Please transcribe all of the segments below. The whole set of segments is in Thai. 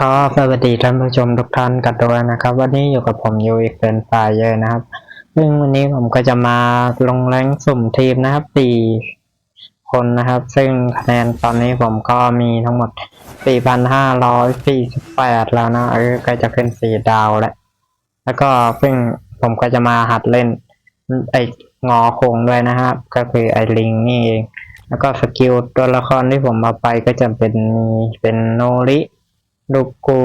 ก็สวัสดีท่านผู้ชมทุกท่านกันด้วยนะครับ วันนี้อยู่กับผมยูอีกเป็นฝ่ายเยอะนะครับ ซึ่งวันนี้ผมก็จะมาลงแรงสุ่มทีมนะครับสี่คนนะครับ ซึ่งคะแนนตอนนี้ผมก็มีทั้งหมด 4,548 แล้วนะ เออใกล้จะขึ้นสี่ดาวแล้ว แล้วก็ซึ่งผมก็จะมาหัดเล่น ไอ้งอโคงด้วยนะครับ ก็คือไอ้ลิงนี่เอง แล้วก็สกิลตัวละครที่ผมเอาไปก็จะเป็นมีเป็นโนริ ลูกู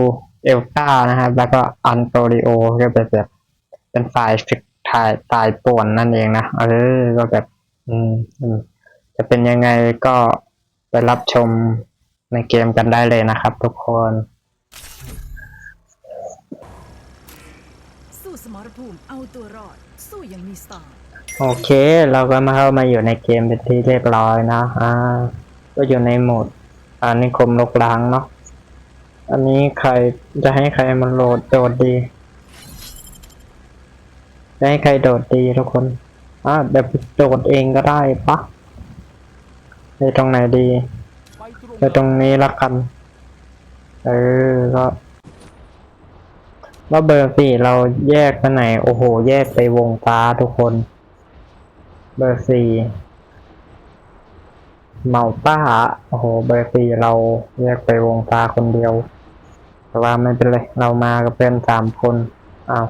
เอลต้านะครับ แล้วก็อันโตริโอก็เป็นแบบ เป็นฝ่ายศึกถ่ายตายป่วนนั่นเองนะเออก็แบบ อืมอืมจะเป็นยังไงก็ไปรับชมในเกมกันได้เลยนะครับทุกคนสู้สมรภูมิเอาตัวรอดสู้อยังมีสไตล์โอเค เราก็มาเข้ามาอยู่ในเกมเป็นที่เรียบร้อยนะอ่าก็อยู่ในโหมดอ่านิคมลกล้างเนาะ อันนี้ใครจะให้ใครมันโหลดโดดดีจะให้ใครโดดดีทุกคนอ่าเดี๋ยวโดดเองก็ได้ปะในตรงไหนดีไปตรงไปตรงนี้ละกัน เออก็แล้วเบอร์สี่เราแยกไปไหน โอ้โห แยกไปวงฟ้าทุกคน เบอร์สี่ เมาต้า โอ้โหเบอร์สี่เราแยกไปวงฟ้าคนเดียว แต่ว่าไม่เป็นไร เรามากับเพื่อนสามคนอ้าว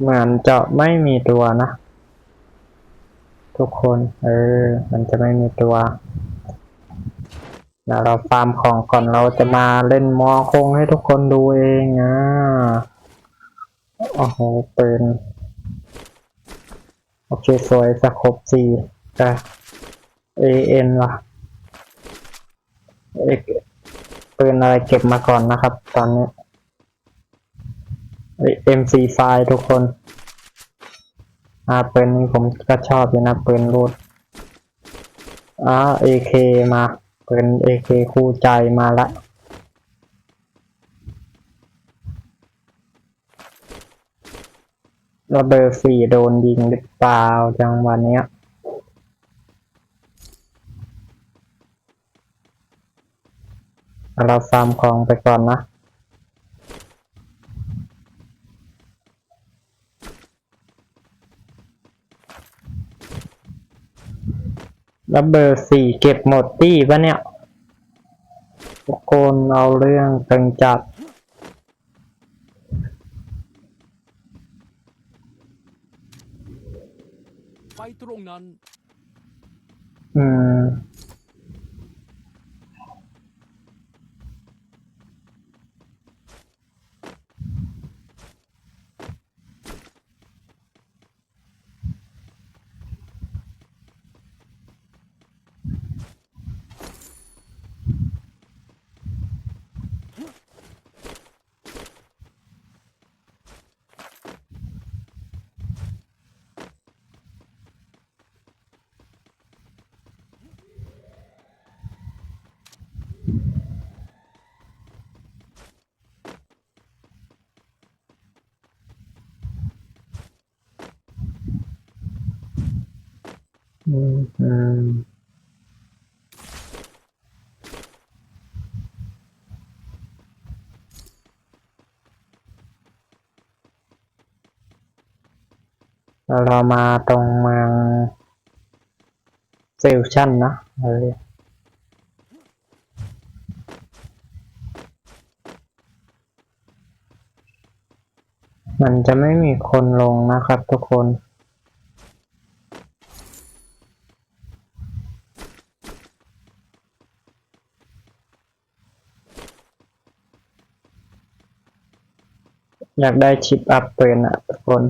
เหมือนจะไม่มีตัวนะ ทุกคน เออ มันจะไม่มีตัวเดี๋ยวเราฟาร์มของก่อนเราจะมาเล่นมอคงให้ทุกคนดูเองอะโอ้โหเปืนโอเค สวยสครบสี่ แต่ AN ล่ะเอกปืนอะไรเก็บมาก่อนนะครับ ตอนนี้เอ้ย MC5 ทุกคน อ่าปืนนี้ผมก็ชอบอยู่นะปืนรูดอ่า AK มาเป็น AK คู่ใจมาละแล้วเบอร์สี่โดนยิงหรือเปล่าจังหวะเนี้ย เราฟาร์มของไปก่อนนะแล้วเบอร์สี่เก็บหมดตี้ปะเนี่ยทุกคนเอาเรื่องตึงจัด ไปตรงนั้น อืม เรามาตรงเมืองฟิวชั่นนะเออมันจะไม่มีคนลงนะครับทุกคน อยากได้ชิปอัพปืนอะทุกคน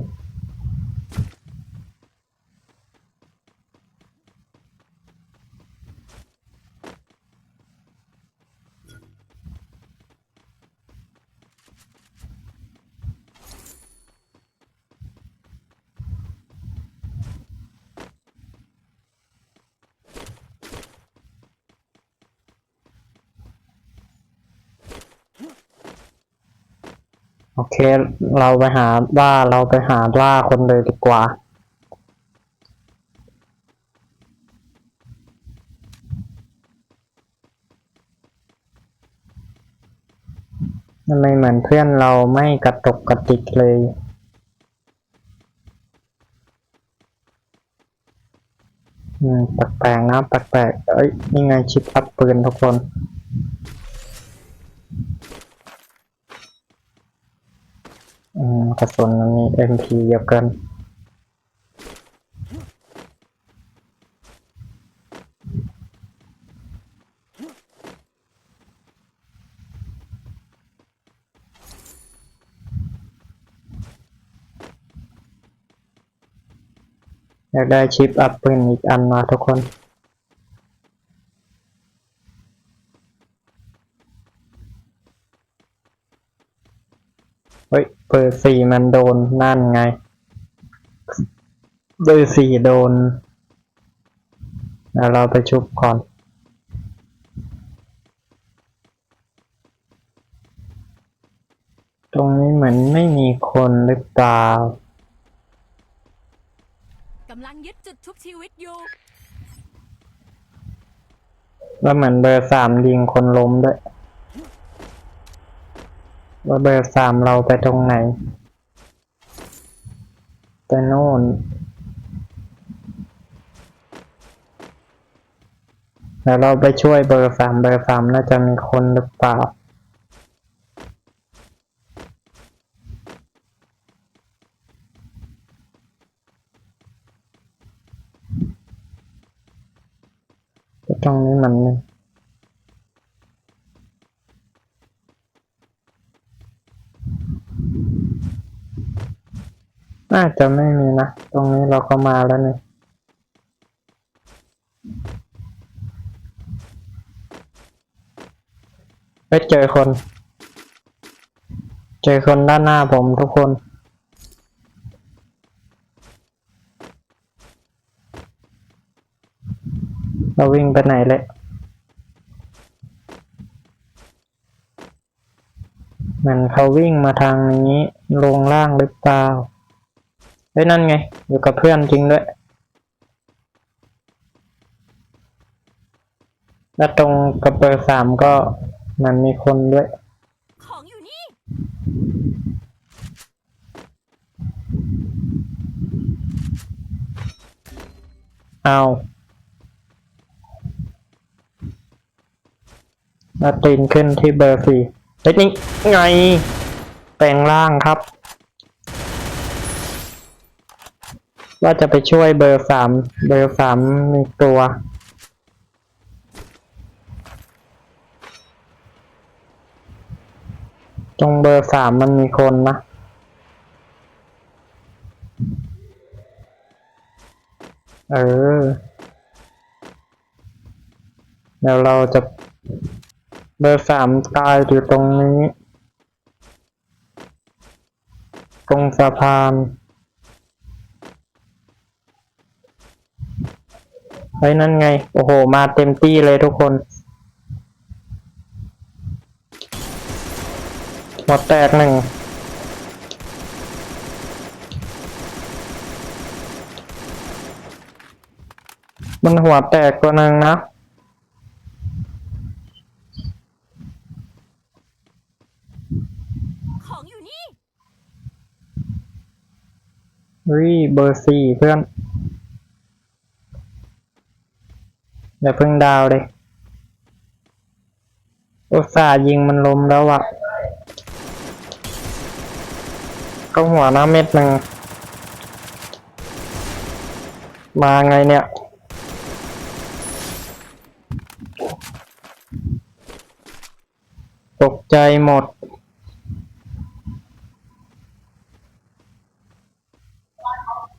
โอเค เราไปหาว่าเราไปหาว่าคนเลยดีกว่า ทำไมเหมือนเพื่อนเราไม่กระตกกระติกเลยอืมแปลกๆนะแปลกๆเอ้ย นี่ไงชิปอัพปืนทุกคน อืม กระสุนมันมี MP เยอะเกินอยากได้ชิปอัพปืนอีกอันมาทุกคน เฮ้ยเบอร์สี่มันโดนนั่นไงเบอร์สี่โดนแล้วเราไปชุบก่อนตรงนี้เหมือนไม่มีคนหรือเปล่ากำลังยึดจุดทุบชีวิตอยู่แล้วเหมือนเบอร์สามยิงคนล้มด้วย ว่าเบอร์สามเราไปตรงไหน ไปโน่น แล้วเราไปช่วยเบอร์สามเบอร์สามน่าจะมีคนหรือเปล่าตรงนี้มัน น่าจะไม่มีนะ ตรงนี้เราก็มาแล้วนี่ไปเจอคน เจอคนด้านหน้าผมทุกคน เราวิ่งไปไหนเลย เห มันเขาวิ่งมาทางนี้ลงล่างหรือเปล่าเฮ้ยนั่นไง อยู่กับเพื่อนจริงด้วย แล้วตรงกับเบอร์สามก็มันมีคนด้วยของอยู่นี่เอาแล้วตีนขึ้นที่เบอร์สี่เฮ้ยนี่ไง แปลงร่างครับ ว่าจะไปช่วยเบอร์สามเบอร์สามมีตัวตรงเบอร์สามมันมีคนนะ เออเดี๋ยวเราจะ เบอร์สามตายอยู่ตรงนี้ ตรงสะพานเฮ้ยนั่นไง โอ้โห มาเต็มที่เลยทุกคนหัวแตกหนึ่งมันหัวแตกตัวหนึ่งนะ ของอยู่นี่ รีเบอร์สี่เพื่อนอย่าเพิ่งดาวเลยอุตส่าห์ยิงมันล้มแล้วอะก็หัวหน้าเม็ดหนึ่ง มาไงเนี่ย ตกใจหมด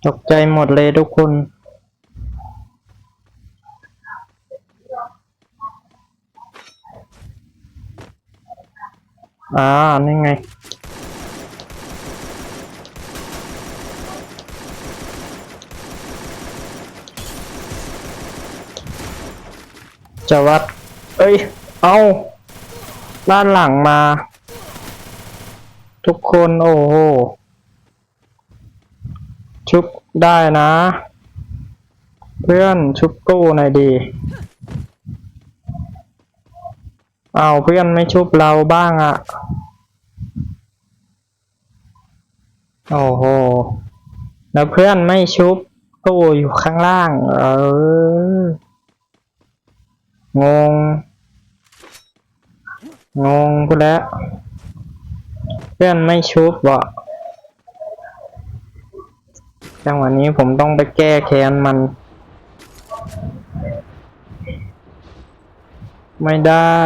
ตกใจหมดเลยทุกคน อ่า นี่ไง จะวัด เอ้ย เอาด้านหลังมา ทุกคน โอ้โห ชุบได้นะ เพื่อนชุบกู้หน่อยดี เอาเพื่อนไม่ชุบเราบ้างอะ่ะ โอ้โห แล้วเพื่อนไม่ชุบตู้อยู่ข้างล่าง เออ งง งงกูแล้ว เพื่อนไม่ชุบบ่ จังหวะนี้ผมต้องไปแก้แค้นมัน ไม่ได้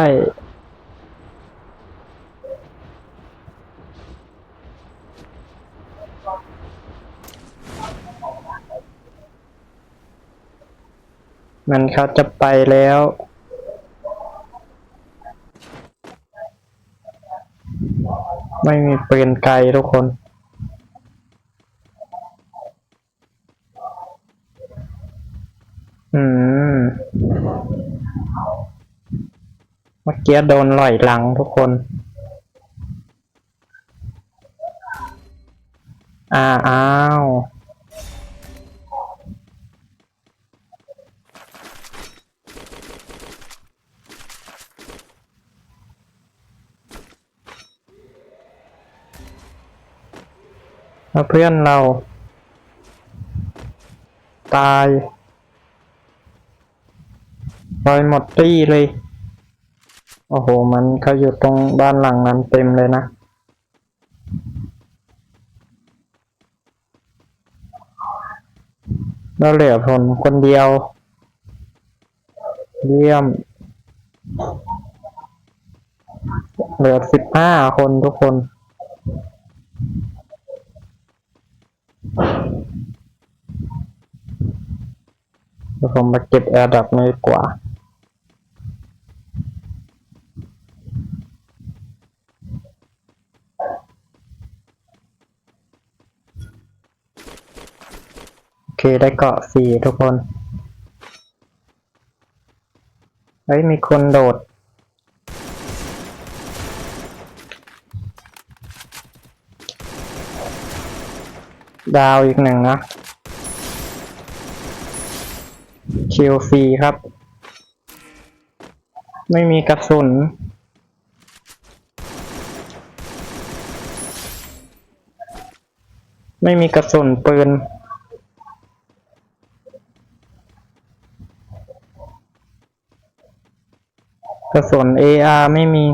มันเขาจะไปแล้วไม่มีเปืนไกลทุกคน อืม เกี้โดนหล่อยหลังทุกคนอ่าอ้าวแล้วเพื่อนเรา ตายลอยหมดตี้เลย โอ้โห มันเขาอยู่ตรงบ้านหลังนั้นเต็มเลยนะแล้วเหลือผมคนเดียว เยี่ยม เหลือสิบห้าคนทุกคนเดี๋ยวผมมาเก็บแอร์ดับนี้กว่า ได้เกาะสี่ทุกคน เฮ้ย มีคนโดด ดาวอีกหนึ่งนะ คิวฟรีครับ ไม่มีกระสุนไม่มีกระสุนปืน กระสุน AR ไม่มี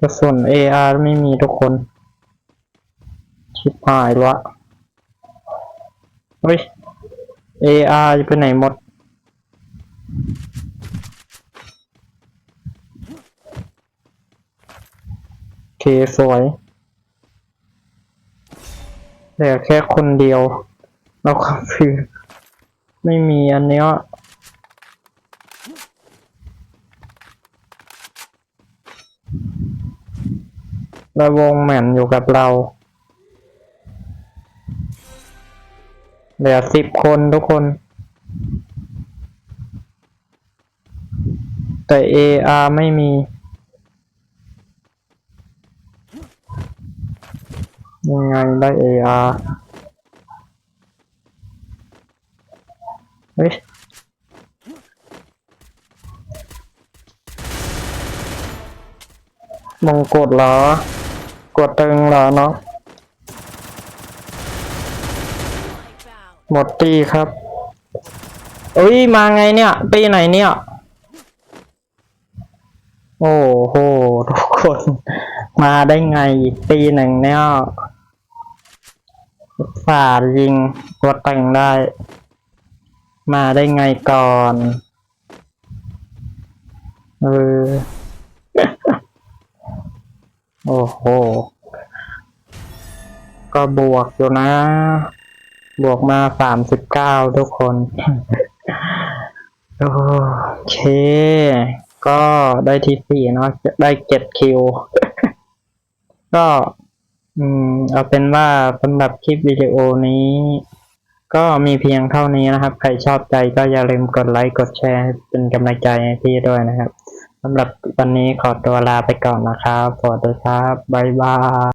กระสุน AR ไม่มีทุกคน ชิบหายละเฮ้ย AR จะไปไหนหมดโอเคสวย เหลือแค่คนเดียว แล้วก็คือไม่มีอันเนี้ยแล้ววงแหม่นอยู่กับเรา เหลือสิบคนทุกคน แต่ AR ไม่มี ยังไงได้ AR เฮ้ยมงกดเหรอ กดตึงเหรอเนาะหมดตีครับเอ้ย มาไงเนี่ยตีไหนเนี่ย โอ้โห ทุกคน มาได้ไงอีกตีหนึ่งเนี่ย ฝ่ายิงกดแต่งได้ มาได้ไงก่อนเออโอ้โห ก็บวกอยู่นะ บวกมาสามสิบเก้าทุกคน โอเค ก็ได้ที่สี่เนาะ ได้เจ็ดคิว ก็ อืมเอาเป็นว่าสำหรับคลิปวิดีโอนี้ ก็มีเพียงเท่านี้นะครับ ใครชอบใจก็อย่าลืมกดไลค์กดแชร์เป็นกำลังใจให้พี่ด้วยนะครับสำหรับวันนี้ขอตัวลาไปก่อนนะครับสวัสดีครับบ๊ายบาย